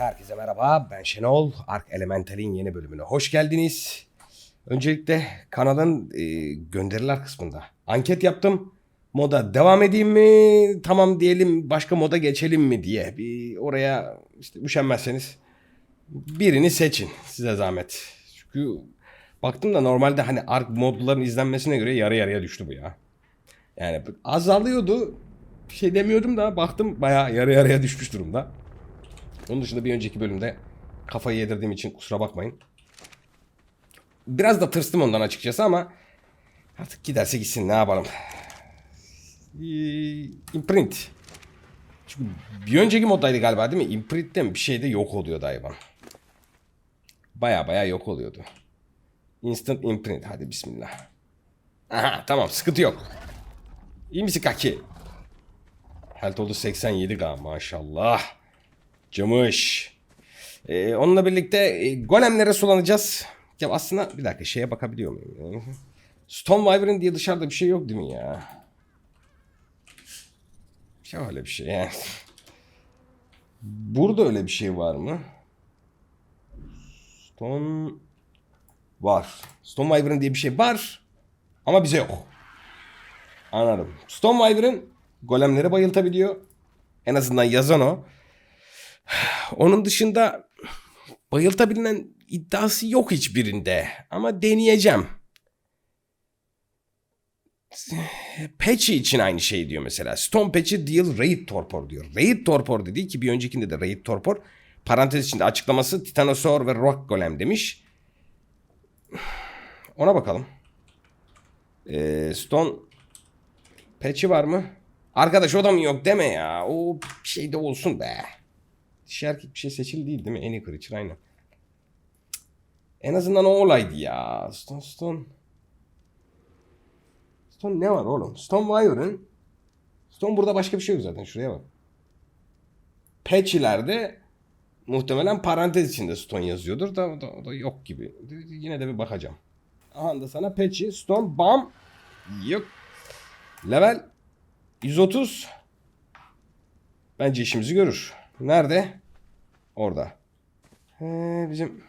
Herkese merhaba, ben Şenol. Ark Elemental'in yeni bölümüne hoş geldiniz. Öncelikle kanalın e, gönderiler kısmında anket yaptım. Moda devam edeyim mi, tamam diyelim başka moda geçelim mi diye. Bir oraya işte üşenmezseniz birini seçin size zahmet. Çünkü baktım da normalde hani Ark modların izlenmesine göre yarı yarıya düştü bu ya. Yani azalıyordu. Şey demiyordum da baktım bayağı yarı yarıya düşmüş durumda. Onun dışında bir önceki bölümde kafayı yedirdiğim için kusura bakmayın. Biraz da tırstım ondan açıkçası ama artık giderse gitsin ne yapalım. Ee, imprint. Çünkü bir önceki moddaydı galiba değil mi? Imprint'ten bir şey de yok oluyordu hayvan. Baya baya yok oluyordu. Instant imprint. Hadi bismillah. Aha tamam sıkıntı yok. İyi misin kaki? Health oldu 87k maşallah. Camış. Ee, onunla birlikte e, golemlere sulanacağız. Ya aslında bir dakika şeye bakabiliyor muyum? ya? Stone Wyvern diye dışarıda bir şey yok değil mi ya? Şöyle bir şey yani. Burada öyle bir şey var mı? Stone var. Stone Wyvern diye bir şey var. Ama bize yok. Anladım. Stone Wyvern golemleri bayıltabiliyor. En azından yazan o. Onun dışında bayıltabilen iddiası yok hiçbirinde. Ama deneyeceğim. Patchy için aynı şey diyor mesela. Stone Patchy deal Raid Torpor diyor. Raid Torpor dediği ki bir öncekinde de Raid Torpor. Parantez içinde açıklaması Titanosaur ve Rock Golem demiş. Ona bakalım. Ee, Stone Patchy var mı? Arkadaş o da mı yok deme ya. O şey de olsun be. Dişi erkek bir şey seçili değil değil mi? Any creature aynen. En azından o olaydı ya. Stone Stone. Stone ne var oğlum? Stone Wyvern. Stone burada başka bir şey yok zaten. Şuraya bak. Patchy'lerde muhtemelen parantez içinde Stone yazıyordur da da, da yok gibi. Yine de bir bakacağım. Aha da sana Patchy, Stone, Bam. Yok. Level 130. Bence işimizi görür. Nerede? Orada. Ee, bizim...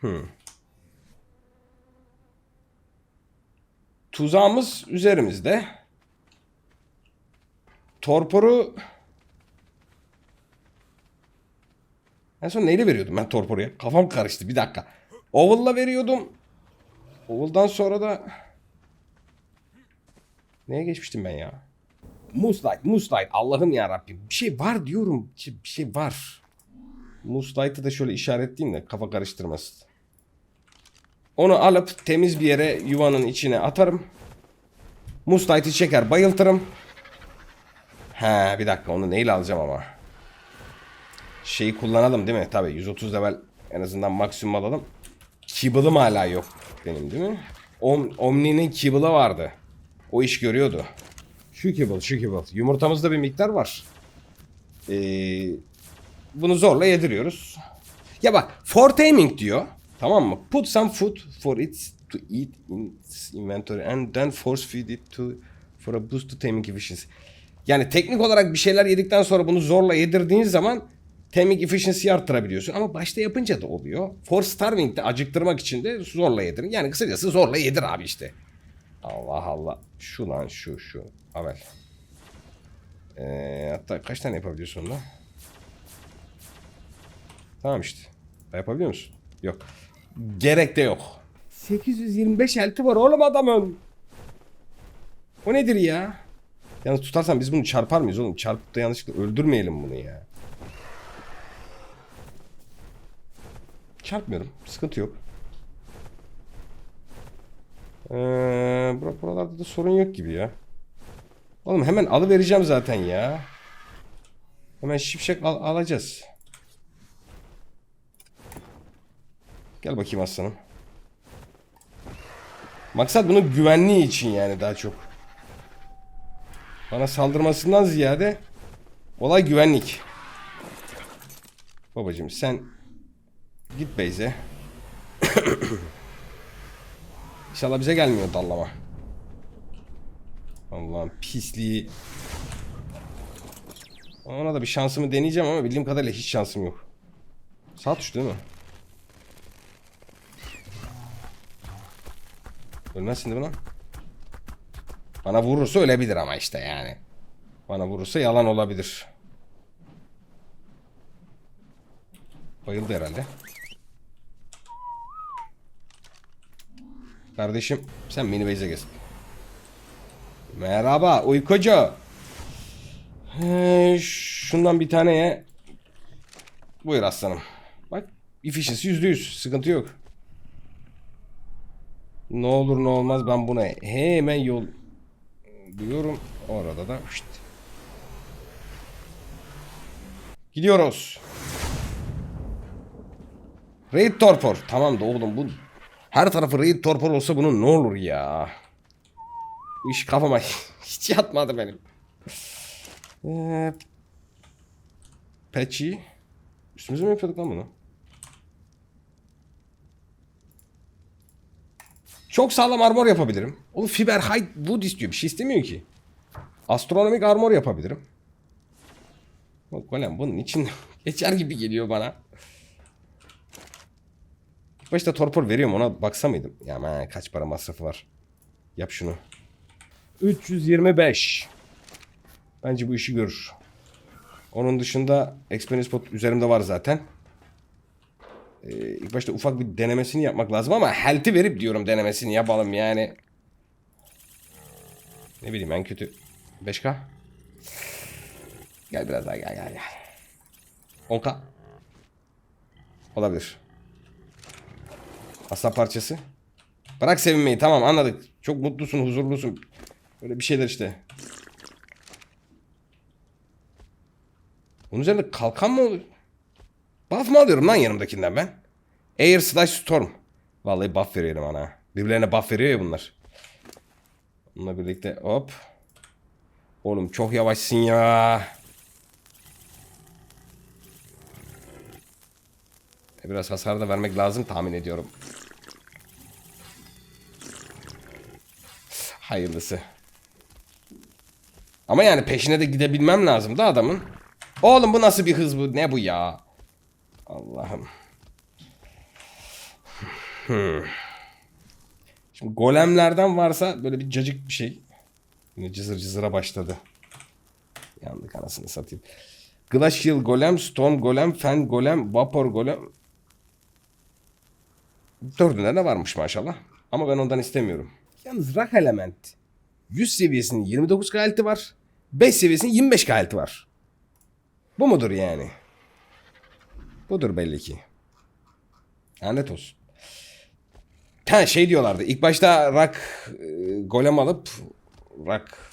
Hmm. Tuzağımız üzerimizde. Torporu... En son neyle veriyordum ben torporuya? Kafam karıştı bir dakika. Oval'la veriyordum. Oval'dan sonra da... Neye geçmiştim ben ya? Moonlight, Moonlight. Allah'ım ya Rabbim. Bir şey var diyorum. Bir şey var. Moonlight'ı da şöyle işaretleyeyim de kafa karıştırmasın. Onu alıp temiz bir yere yuvanın içine atarım. Moonlight'ı çeker bayıltırım. He bir dakika onu neyle alacağım ama. Şeyi kullanalım değil mi? Tabii 130 level en azından maksimum alalım. Kibble'ım hala yok benim değil mi? Om Omni'nin Kibble'ı vardı. O iş görüyordu. Şu kibble. Yumurtamızda bir miktar var. Ee, bunu zorla yediriyoruz. Ya bak, for taming diyor. Tamam mı? Put some food for it to eat in its inventory and then force feed it to for a boost to taming efficiency. Yani teknik olarak bir şeyler yedikten sonra bunu zorla yedirdiğin zaman taming efficiency'yi arttırabiliyorsun. Ama başta yapınca da oluyor. For starving de acıktırmak için de zorla yedirin. Yani kısacası zorla yedir abi işte. Allah Allah. Şu lan şu şu. Avel. Ee, hatta kaç tane yapabiliyorsun onda? Tamam işte. Yapabiliyor musun? Yok. Gerek de yok. 825 elti var oğlum adamın. O nedir ya? Yalnız tutarsan biz bunu çarpar mıyız oğlum? Çarpıp da yanlışlıkla öldürmeyelim bunu ya. Çarpmıyorum. Sıkıntı yok. Ee, bura- buralarda da sorun yok gibi ya. Oğlum hemen alıvereceğim zaten ya. Hemen şipşek al- alacağız. Gel bakayım aslanım. Maksat bunun güvenliği için yani daha çok. Bana saldırmasından ziyade olay güvenlik. Babacım sen git Beyze. İnşallah bize gelmiyor dallama. Allah'ın pisliği. Ona da bir şansımı deneyeceğim ama bildiğim kadarıyla hiç şansım yok. Sağ tuş değil mi? Ölmezsin değil mi lan? Bana vurursa ölebilir ama işte yani. Bana vurursa yalan olabilir. Bayıldı herhalde. Kardeşim sen mini base'e gez. Merhaba uykucu. Ee, şundan bir tane ye. Buyur aslanım. Bak efficiency yüzde yüz. Sıkıntı yok. Ne olur ne olmaz ben buna hemen yol diyorum. Orada da şşt. Gidiyoruz. Raid Torpor. Tamam da oğlum bu her tarafı Raid Torpor olsa bunun ne olur ya. Bu iş kafama hiç yatmadı benim. Ee, patchy. Üstümüze mi yapıyorduk lan bunu? Çok sağlam armor yapabilirim. Oğlum fiber high wood istiyor. Bir şey istemiyor ki. Astronomik armor yapabilirim. Bak golem bunun için geçer gibi geliyor bana. İlk başta torpor veriyorum ona baksa mıydım? Ya aman, kaç para masrafı var. Yap şunu. 325. Bence bu işi görür. Onun dışında Experience Pot üzerimde var zaten. Ee, ilk başta ufak bir denemesini yapmak lazım ama health'i verip diyorum denemesini yapalım yani. Ne bileyim en kötü 5K. Gel biraz daha gel gel gel. 10K. Olabilir. Aslan parçası. Bırak sevinmeyi tamam anladık. Çok mutlusun huzurlusun. Böyle bir şeyler işte. Bunun üzerinde kalkan mı oluyor? Buff mı alıyorum lan yanımdakinden ben? Air Slash Storm. Vallahi buff veriyorum ana. Birbirlerine buff veriyor ya bunlar. Bununla birlikte hop. Oğlum çok yavaşsın ya. E, Biraz hasar da vermek lazım tahmin ediyorum. Hayırlısı. Ama yani peşine de gidebilmem lazım da adamın. Oğlum bu nasıl bir hız bu? Ne bu ya? Allah'ım. Hmm. Şimdi golemlerden varsa böyle bir cacık bir şey. Yine cızır cızıra başladı. Yandık anasını satayım. Glacial Golem, Stone Golem, Fen Golem, Vapor Golem. Dördünde de varmış maşallah. Ama ben ondan istemiyorum. Yalnız Rock Element 100 seviyesinin 29 kaliti var. 5 seviyesinin 25 kaliti var. Bu mudur yani? Budur belli ki. Lanet olsun. Ha şey diyorlardı. İlk başta rak e, golem alıp rak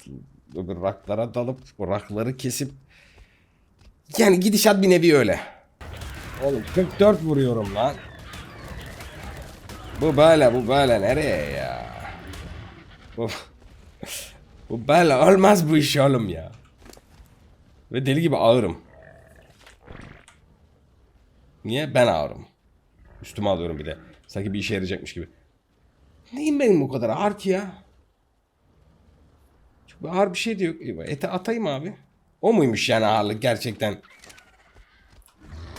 öbür raklara dalıp rakları kesip yani gidişat bir nevi öyle. Oğlum 44 vuruyorum lan. Bu böyle bu böyle nereye ya? Bu, bu böyle olmaz bu iş oğlum ya. Ve deli gibi ağırım. Niye? Ben ağırım. Üstüme alıyorum bir de. Sanki bir işe yarayacakmış gibi. Neyim benim bu kadar ağır ki ya? Çok ağır bir şey de yok. Ete atayım abi. O muymuş yani ağırlık gerçekten?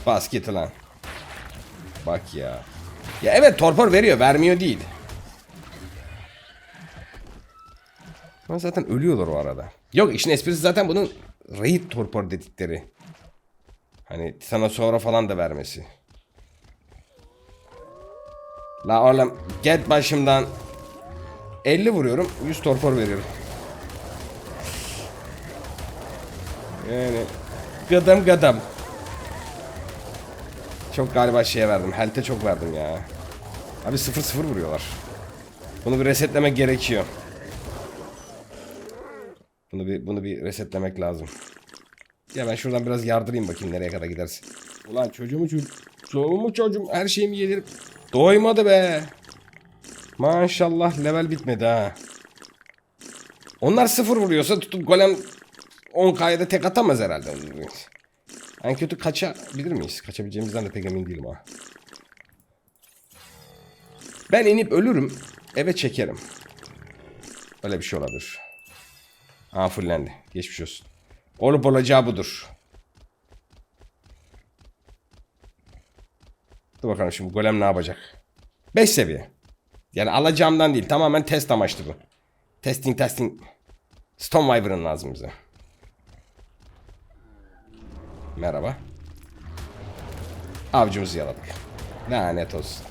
Bas git lan. Bak ya. Ya evet torpor veriyor vermiyor değil. Ama zaten ölüyorlar o arada. Yok işin esprisi zaten bunun raid torpor dedikleri. Hani sana sonra falan da vermesi. La oğlum get başımdan. 50 vuruyorum 100 torpor veriyorum. Yani gıdım gıdım. Çok galiba şeye verdim. Health'e çok verdim ya. Abi 0-0 vuruyorlar. Bunu bir resetlemek gerekiyor. Bunu bir bunu bir resetlemek lazım. Ya ben şuradan biraz yardırayım bakayım nereye kadar gidersin. Ulan çocuğumu çocuğum, çocuğumu çocuğum her şeyimi yedirip doymadı be. Maşallah level bitmedi ha. Onlar sıfır vuruyorsa tutup golem 10k'ya da tek atamaz herhalde. En kötü kaçabilir miyiz? Kaçabileceğimizden de pek emin değilim ha. Ben inip ölürüm. Eve çekerim. Öyle bir şey olabilir. Aa fullendi. Geçmiş olsun. Olup olacağı budur. Dur bakalım şimdi golem ne yapacak? 5 seviye. Yani alacağımdan değil. Tamamen test amaçlı bu. Testing testing. Stone Wyvern lazım bize. Merhaba. Avcımızı yaladık. Lanet olsun.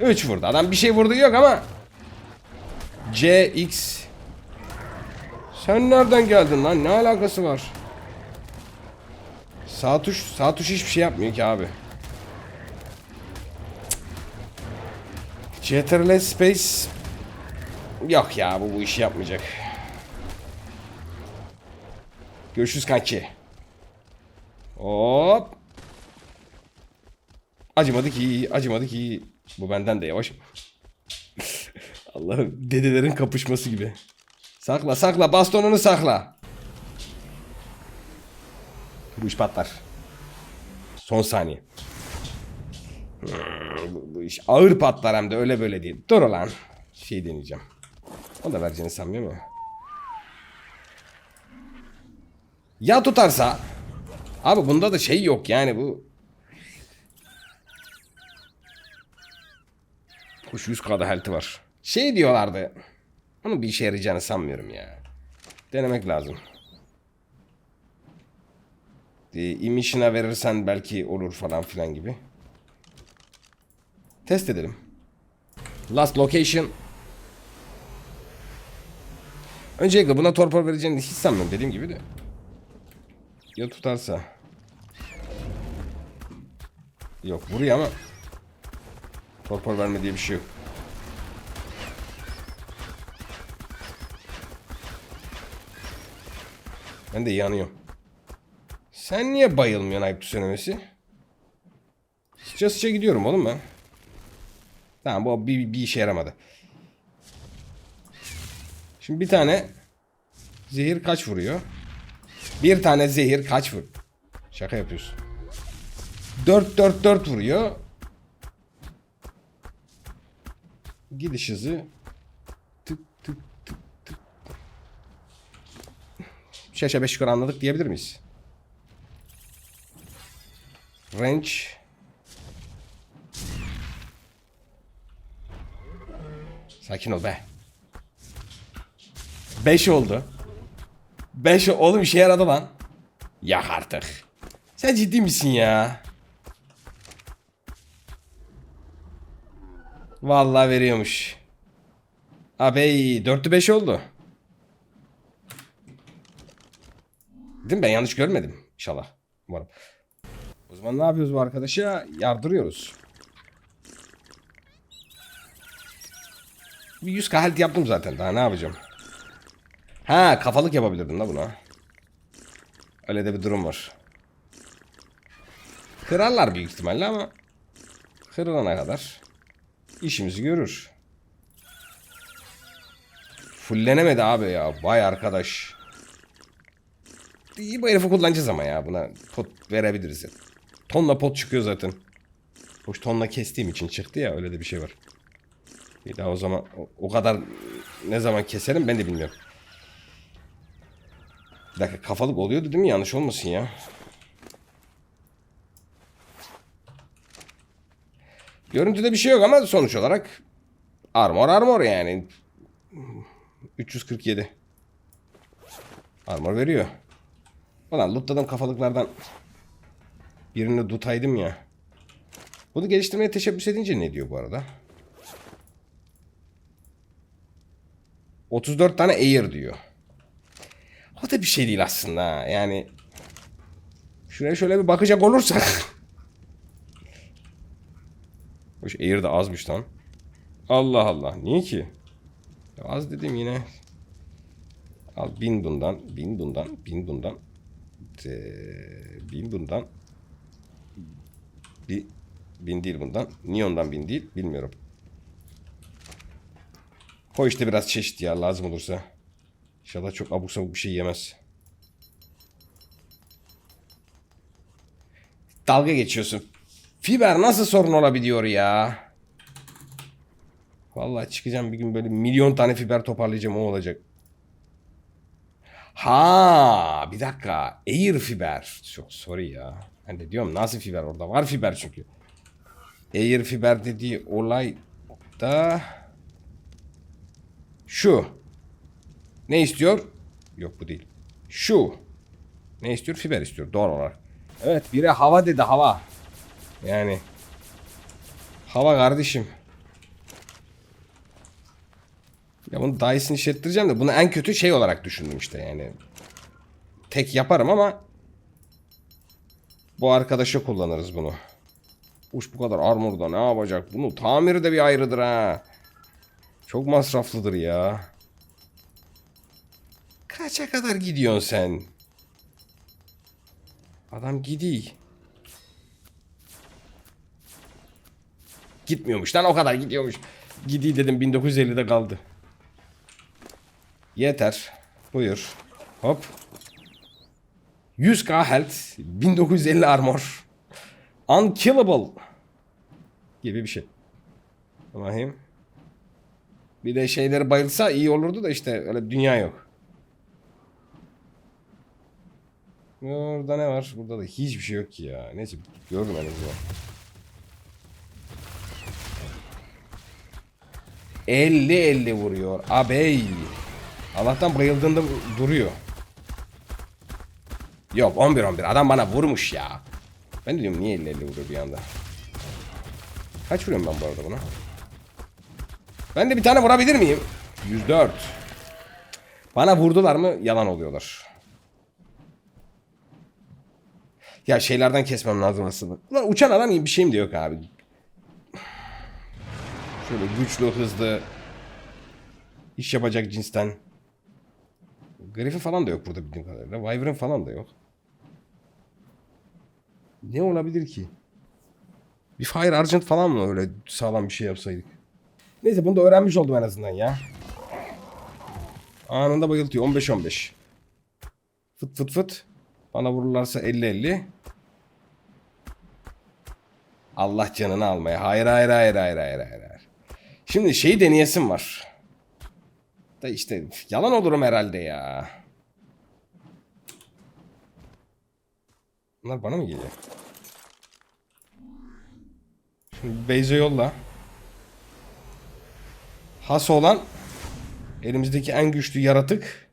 3 vurdu. Adam bir şey vurdu yok ama. CX sen nereden geldin lan? Ne alakası var? Sağ tuş, sağ tuş hiçbir şey yapmıyor ki abi. CTRL Space Yok ya bu bu işi yapmayacak. Görüşürüz kanki. Hop. Acımadı ki, acımadı ki. Bu benden de yavaş. Allah'ım dedelerin kapışması gibi. Sakla sakla bastonunu sakla. Bu iş patlar. Son saniye. Hmm, bu, iş ağır patlar hem de öyle böyle değil. Dur lan. Şey deneyeceğim. O da vereceğini sanmıyor mu? Ya tutarsa? Abi bunda da şey yok yani bu. Kuş 100k'da health'i var. Şey diyorlardı. Ama bir işe yarayacağını sanmıyorum ya. Denemek lazım. E, verirsen belki olur falan filan gibi. Test edelim. Last location. Öncelikle buna torpor vereceğini hiç sanmıyorum dediğim gibi de. Ya tutarsa. Yok vuruyor ama. Torpor verme diye bir şey yok. Ben de yanıyorum. Sen niye bayılmıyorsun ayıp söylemesi? Sıça sıça gidiyorum oğlum ben. Tamam bu bir, bir işe yaramadı. Şimdi bir tane zehir kaç vuruyor? Bir tane zehir kaç vur? Şaka yapıyorsun. 4 4 4 vuruyor. Gidiş hızı Şaşa 5 yukarı anladık diyebilir miyiz? Range Sakin ol be. 5 oldu. 5 oğlum işe yaradı lan. Yak artık. Sen ciddi misin ya? Vallahi veriyormuş. Abi 4'lü 5 oldu. Değil mi? Ben yanlış görmedim. İnşallah. Umarım. O zaman ne yapıyoruz bu arkadaşa? Yardırıyoruz. Bir 100 health yaptım zaten. Daha ne yapacağım? Ha kafalık yapabilirdim la buna. Öyle de bir durum var. Kırarlar büyük ihtimalle ama kırılana kadar işimizi görür. Fullenemedi abi ya. Vay arkadaş. İyi bu herifi kullanacağız ama ya. Buna pot verebiliriz. Tonla pot çıkıyor zaten. Hoş tonla kestiğim için çıktı ya. Öyle de bir şey var. Bir daha o zaman o, o kadar ne zaman keserim ben de bilmiyorum. Bir dakika kafalık oluyordu değil mi? Yanlış olmasın ya. Görüntüde bir şey yok ama sonuç olarak armor armor yani. 347. Armor veriyor. Ulan lootladım kafalıklardan birini tutaydım ya. Bunu geliştirmeye teşebbüs edince ne diyor bu arada? 34 tane air diyor. O da bir şey değil aslında. Yani şuraya şöyle bir bakacak olursak. Hoş air de azmış lan. Allah Allah. Niye ki? Az dedim yine. Al bin bundan, bin bundan, bin bundan. Ee, bin bundan. Bir, bin değil bundan. Niye ondan bin değil bilmiyorum. Koy işte biraz çeşit ya lazım olursa. İnşallah çok abuk sabuk bir şey yemez. Dalga geçiyorsun. Fiber nasıl sorun olabiliyor ya? Vallahi çıkacağım bir gün böyle milyon tane fiber toparlayacağım o olacak. Ha, bir dakika. Air fiber. Çok sorry ya. Ben de diyorum nasıl fiber orada var fiber çünkü. Air fiber dediği olay da şu. Ne istiyor? Yok bu değil. Şu. Ne istiyor? Fiber istiyor doğal olarak. Evet biri hava dedi hava. Yani. Hava kardeşim. Ya bunu Dyson işlettireceğim de bunu en kötü şey olarak düşündüm işte yani. Tek yaparım ama bu arkadaşa kullanırız bunu. Uç bu kadar armorda ne yapacak? Bunu tamiri de bir ayrıdır ha. Çok masraflıdır ya. Kaça kadar gidiyorsun sen? Adam gidiyor. Gitmiyormuş lan o kadar gidiyormuş. Gidiyor dedim 1950'de kaldı. Yeter. Buyur. Hop. 100k health. 1950 armor. Unkillable. Gibi bir şey. Bakayım. Bir de şeyleri bayılsa iyi olurdu da işte öyle dünya yok. Burada ne var? Burada da hiçbir şey yok ki ya. Neyse gördüm en azından. 50-50 vuruyor. Abey. Allah'tan bayıldığında duruyor. Yok 11-11. Adam bana vurmuş ya. Ben de diyorum niye 50-50 vuruyor bir anda. Kaç vuruyorum ben bu arada buna? Ben de bir tane vurabilir miyim? 104. Bana vurdular mı yalan oluyorlar. Ya şeylerden kesmem lazım aslında. Ulan uçan adam gibi bir şeyim de yok abi. Şöyle güçlü, hızlı, iş yapacak cinsten. Griffin falan da yok burada bildiğim kadarıyla. Wyvern falan da yok. Ne olabilir ki? Bir Fire Argent falan mı öyle sağlam bir şey yapsaydık? Neyse bunu da öğrenmiş oldum en azından ya. Anında bayıltıyor. 15-15. Fıt fıt fıt. Bana vururlarsa 50-50. Allah canını almaya. Hayır hayır hayır hayır hayır hayır. Şimdi şeyi deneyesim var. Da işte yalan olurum herhalde ya. Bunlar bana mı geliyor? Şimdi Beyze yolla. Has olan elimizdeki en güçlü yaratık.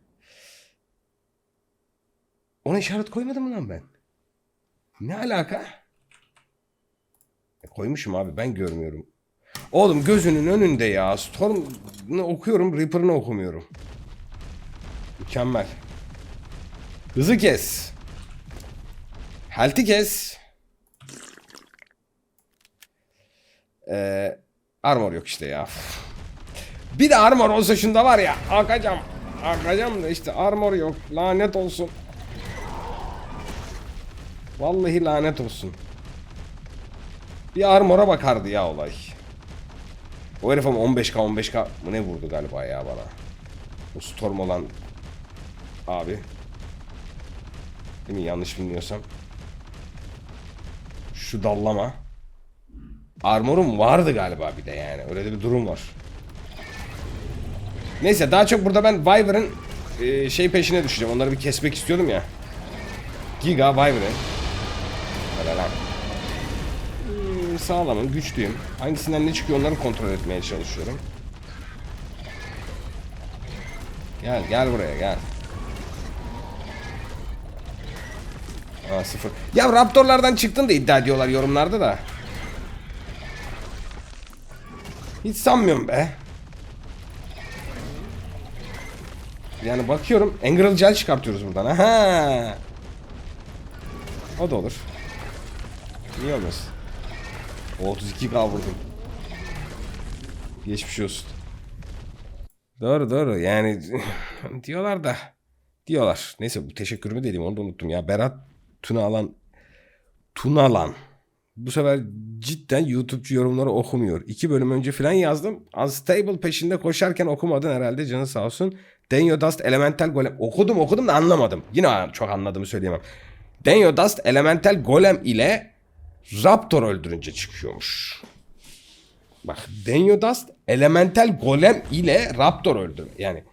Ona işaret koymadım lan ben? Ne alaka? E, koymuşum abi ben görmüyorum. Oğlum gözünün önünde ya. Storm'unu okuyorum, Reaper'ını okumuyorum. Mükemmel. Hızı kes. Health'i kes. Ee, armor yok işte ya. Bir de armor olsa şunda var ya. Akacağım. Akacağım da işte armor yok. Lanet olsun. Vallahi lanet olsun. Bir armora bakardı ya olay. O herif ama 15k 15k mı ne vurdu galiba ya bana. O storm olan abi. Değil mi yanlış bilmiyorsam. Şu dallama. Armorum vardı galiba bir de yani. Öyle de bir durum var. Neyse daha çok burada ben Wyvern'ın e, şey peşine düşeceğim. Onları bir kesmek istiyordum ya. Giga Wyvern. Hadi lan. Hmm, sağlamım, güçlüyüm. Hangisinden ne çıkıyor onları kontrol etmeye çalışıyorum. Gel, gel buraya gel. Aa sıfır. Ya Raptorlardan çıktın da iddia ediyorlar yorumlarda da. Hiç sanmıyorum be. Yani bakıyorum Angral Gel çıkartıyoruz buradan. Aha. O da olur. Niye olmaz? O 32 k vurdum. Geçmiş olsun. Doğru doğru yani diyorlar da diyorlar. Neyse bu teşekkürümü dedim onu da unuttum ya. Berat Tunalan Tunalan bu sefer cidden YouTube'cu yorumları okumuyor. İki bölüm önce falan yazdım. Unstable peşinde koşarken okumadın herhalde canı sağ olsun. Denyo Dust Elemental Golem. Okudum okudum da anlamadım. Yine çok anladığımı söyleyemem. Denyo Dust Elemental Golem ile Raptor öldürünce çıkıyormuş. Bak Denyo Dust Elemental Golem ile Raptor öldürme. Yani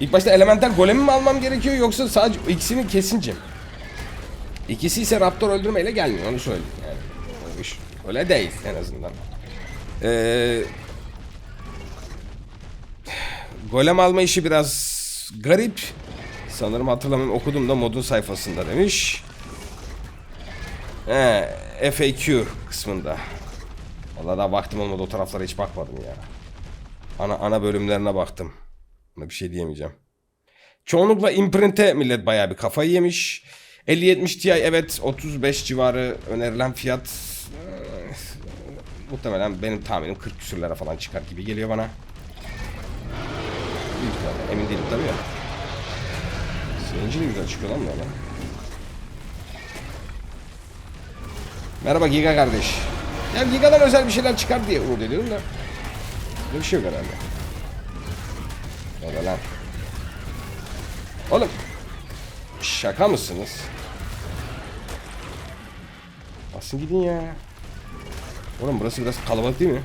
ilk başta Elemental Golem'i mi almam gerekiyor yoksa sadece ikisini kesince mi? İkisi ise Raptor öldürmeyle gelmiyor onu söyleyeyim yani. İş Öyle değil en azından. Ee, golem alma işi biraz garip. Sanırım hatırlamıyorum okudum da modun sayfasında demiş. He, FAQ kısmında. Valla daha vaktim olmadı o taraflara hiç bakmadım ya. Ana ana bölümlerine baktım. Buna bir şey diyemeyeceğim. Çoğunlukla imprint'e millet bayağı bir kafayı yemiş. 50-70 Ti evet 35 civarı önerilen fiyat eh, muhtemelen benim tahminim 40 küsürlere falan çıkar gibi geliyor bana. Emin değilim tabii ya. De güzel çıkıyor lan böyle. Merhaba Giga kardeş. Ya Giga'dan özel bir şeyler çıkar diye umut ediyorum da. Böyle bir şey yok herhalde. Öyle lan. Oğlum. Şaka mısınız? Basın gidin ya. Oğlum burası biraz kalabalık değil mi?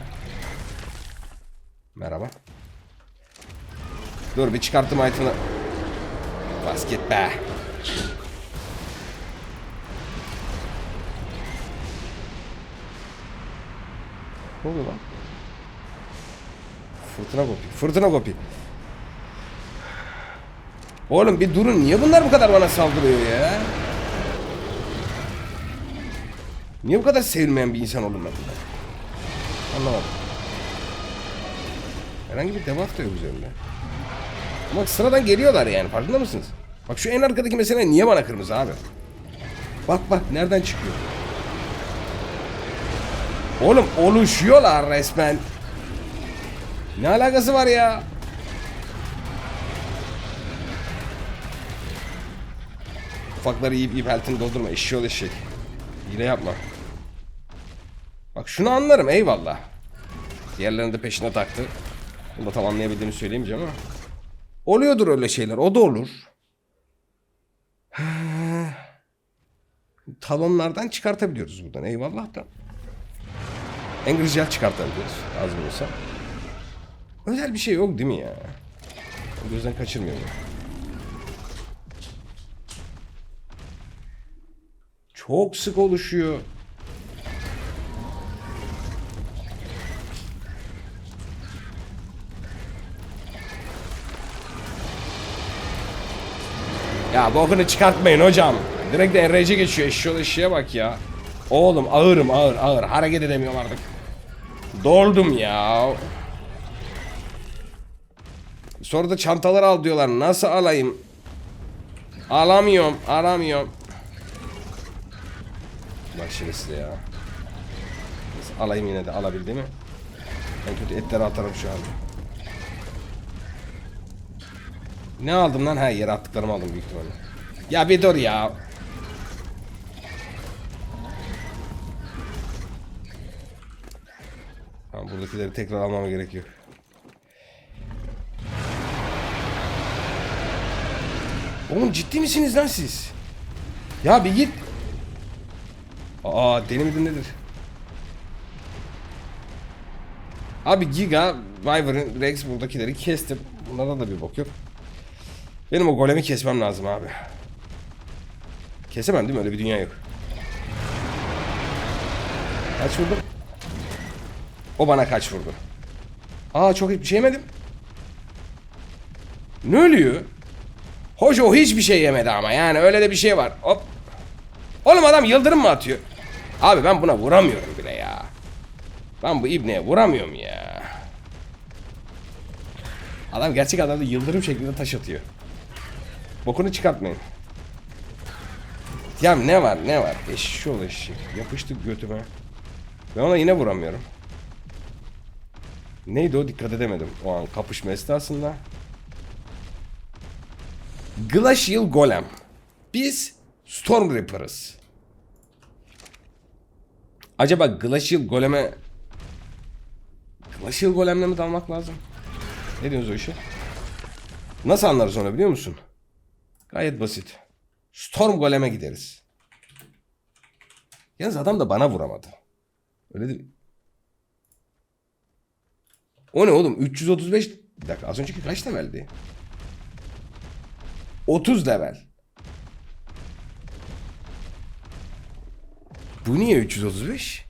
Merhaba. Dur bir çıkarttım item'ı. Bas git be. Oluyor lan? Fırtına kopi. Fırtına kopi. Oğlum bir durun. Niye bunlar bu kadar bana saldırıyor ya? Niye bu kadar sevilmeyen bir insan oldum ben? Anlamadım. Herhangi bir debuff da yok üzerinde. Ama sıradan geliyorlar yani farkında mısınız? Bak şu en arkadaki mesele niye bana kırmızı abi? Bak bak nereden çıkıyor? Oğlum oluşuyorlar resmen. Ne alakası var ya? Ufakları yiyip yiyip heltini doldurma. Eşşoğlu eşek. Hile yapma. Bak şunu anlarım eyvallah. Diğerlerini de peşine taktı. Bunu da tam anlayabildiğimi söyleyemeyeceğim ama. Oluyordur öyle şeyler. O da olur. Talonlardan çıkartabiliyoruz buradan. Eyvallah da. Angry Gel çıkartabiliyoruz. Az da olsa. Özel bir şey yok değil mi ya? Gözden kaçırmıyorum. Çok sık oluşuyor. Ya bokunu çıkartmayın hocam. Direkt de RC geçiyor. Eşyol eşeğe bak ya. Oğlum ağırım ağır ağır. Hareket edemiyorum artık. Doldum ya. Sonra da çantalar al diyorlar. Nasıl alayım? Alamıyorum. Alamıyorum. Bak size ya. Alayım yine de alabildiğimi. En kötü etleri atarım şu an. Ne aldım lan? Ha yere attıklarımı aldım büyük ihtimalle. Ya bir dur ya. Buradakileri tekrar almama gerek yok. Oğlum ciddi misiniz lan siz? Ya bir git. Aa deli midir nedir? Abi Giga, Wyvern, Rex buradakileri kestim. Bunlarda da bir bok yok. Benim o golemi kesmem lazım abi. Kesemem değil mi? Öyle bir dünya yok. Kaç vurdum? O bana kaç vurdu? Aa çok bir şey yemedim. Ne ölüyor? Hoca o hiçbir şey yemedi ama yani öyle de bir şey var. Hop. Oğlum adam yıldırım mı atıyor? Abi ben buna vuramıyorum bile ya. Ben bu ibneye vuramıyorum ya. Adam gerçek adamda yıldırım şeklinde taş atıyor. Bokunu çıkartmayın. Ya ne var ne var? Eşşoğlu eşek. Yapıştık götüme. Ben ona yine vuramıyorum. Neydi o dikkat edemedim o an kapışma esnasında. Glacial Golem. Biz Storm Reaper'ız. Acaba Glacial Golem'e Glacial Golem'le mi dalmak lazım? Ne diyorsunuz o işe? Nasıl anlarız onu biliyor musun? Gayet basit. Storm Golem'e gideriz. Yalnız adam da bana vuramadı. Öyle değil. O ne oğlum? 335... Bir dakika az önceki kaç leveldi? 30 level. Bu niye 335?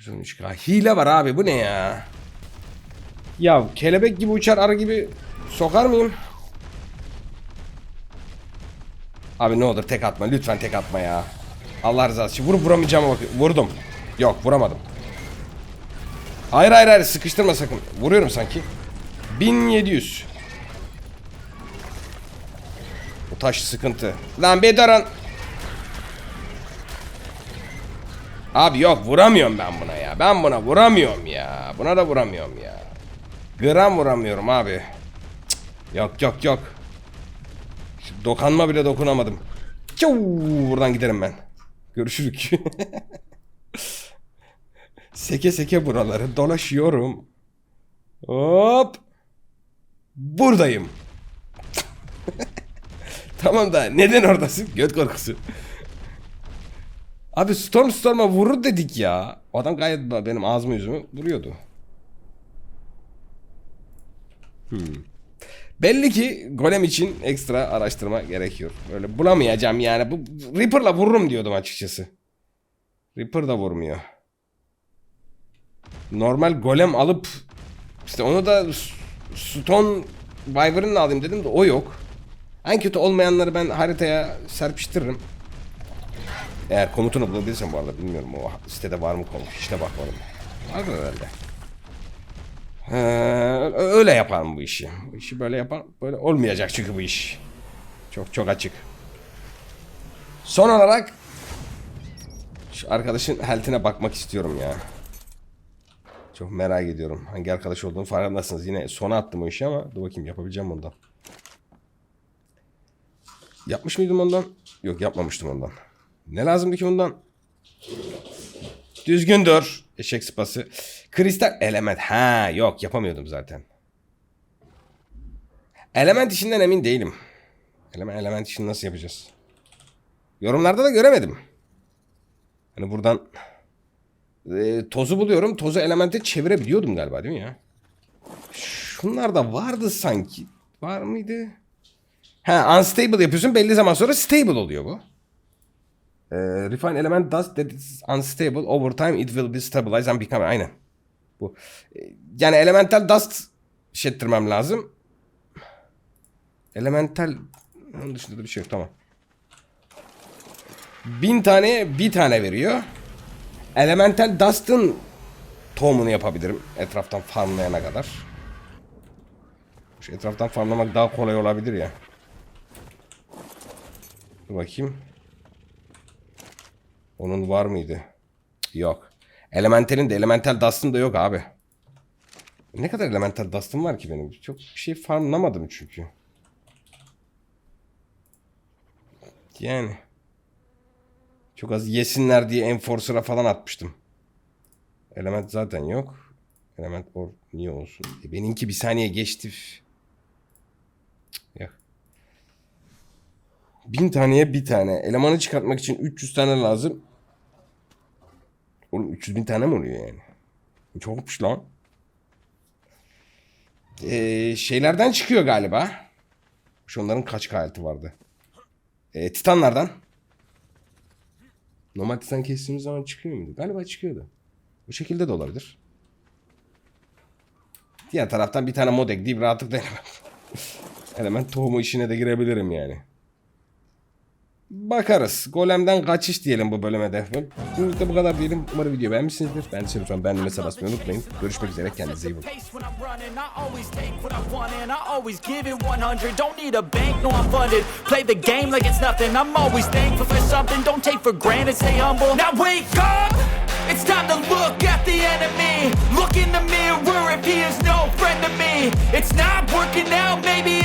2003K. Hile var abi bu ne ya? Ya kelebek gibi uçar arı gibi sokar mıyım? Abi ne olur tek atma lütfen tek atma ya. Allah rızası için vurup vuramayacağıma bak. Vurdum. Yok vuramadım. Hayır hayır hayır sıkıştırma sakın. Vuruyorum sanki. 1700. Bu taş sıkıntı. Lan bir. Abi yok vuramıyorum ben buna ya. Ben buna vuramıyorum ya. Buna da vuramıyorum ya. Gram vuramıyorum abi. Cık, Yok yok yok. Şu Dokanma bile dokunamadım. Çuu, buradan giderim ben. Görüşürük. seke seke buraları dolaşıyorum. Hop. Buradayım. tamam da neden oradasın? Göt korkusu. Abi Storm Storm'a vurur dedik ya. Adam gayet benim ağzımı yüzümü vuruyordu. Hmm. Belli ki golem için ekstra araştırma gerekiyor. Böyle bulamayacağım yani. Bu Reaper'la vururum diyordum açıkçası. Reaper da vurmuyor. Normal golem alıp işte onu da Stone Wyvern'la alayım dedim de o yok. En kötü olmayanları ben haritaya serpiştiririm. Eğer komutunu bulabilirsem bu arada bilmiyorum o sitede var mı komut hiç de bakmadım. Vardır herhalde. Ee, öyle yaparım bu işi. Bu işi böyle yapar. Böyle olmayacak çünkü bu iş. Çok çok açık. Son olarak şu arkadaşın health'ine bakmak istiyorum ya. Çok merak ediyorum. Hangi arkadaş olduğunu farkındasınız. Yine sona attım o işi ama dur bakayım yapabileceğim ondan. Yapmış mıydım ondan? Yok yapmamıştım ondan. Ne lazımdı ki ondan? Düzgündür. Eşek sıpası. Kristal element. Ha yok yapamıyordum zaten. Element işinden emin değilim. Element, element işini nasıl yapacağız? Yorumlarda da göremedim. Hani buradan e, tozu buluyorum. Tozu elemente çevirebiliyordum galiba değil mi ya? Şunlar da vardı sanki. Var mıydı? Ha unstable yapıyorsun. Belli zaman sonra stable oluyor bu. Ee, refine element does that is unstable over time it will be stabilized and become aynen. Bu. Ee, Yani elemental dust şettirmem lazım. Elemental onun dışında da bir şey yok tamam. Bin tane bir tane veriyor. Elemental dust'ın tohumunu yapabilirim etraftan farmlayana kadar. Şu etraftan farmlamak daha kolay olabilir ya. Dur bakayım. Onun var mıydı? Yok. Elemental'in de Elemental Dust'ın da yok abi. Ne kadar Elemental Dust'ım var ki benim? Çok bir şey farmlamadım çünkü. Yani. Çok az yesinler diye Enforcer'a falan atmıştım. Element zaten yok. Element or niye olsun? E benimki bir saniye geçti. Yok. Bin taneye bir tane. Elemanı çıkartmak için 300 tane lazım. Oğlum 300 bin tane mi oluyor yani? Çokmuş lan. Ee, şeylerden çıkıyor galiba. Şu onların kaç kaleti vardı? Ee, titanlardan. Titan kestiğimiz zaman çıkıyor muydu? Galiba çıkıyordu. Bu şekilde de olabilir. Diğer taraftan bir tane mod ekleyip rahatlıkla element, element tohumu işine de girebilirim yani. Bakarız. Golem'den kaçış diyelim bu bölüme de. Bugünlük de bu kadar diyelim. Umarım video beğenmişsinizdir. Ben de lütfen beğenmeyi basmayı unutmayın. Görüşmek üzere. Kendinize iyi bakın. pace when I'm running. I always take what I want and I always give it 100. Don't need a bank, no I'm funded. Play the game like it's! It's time to look at the enemy. Look in the mirror if he is no friend to me. It's not working out, maybe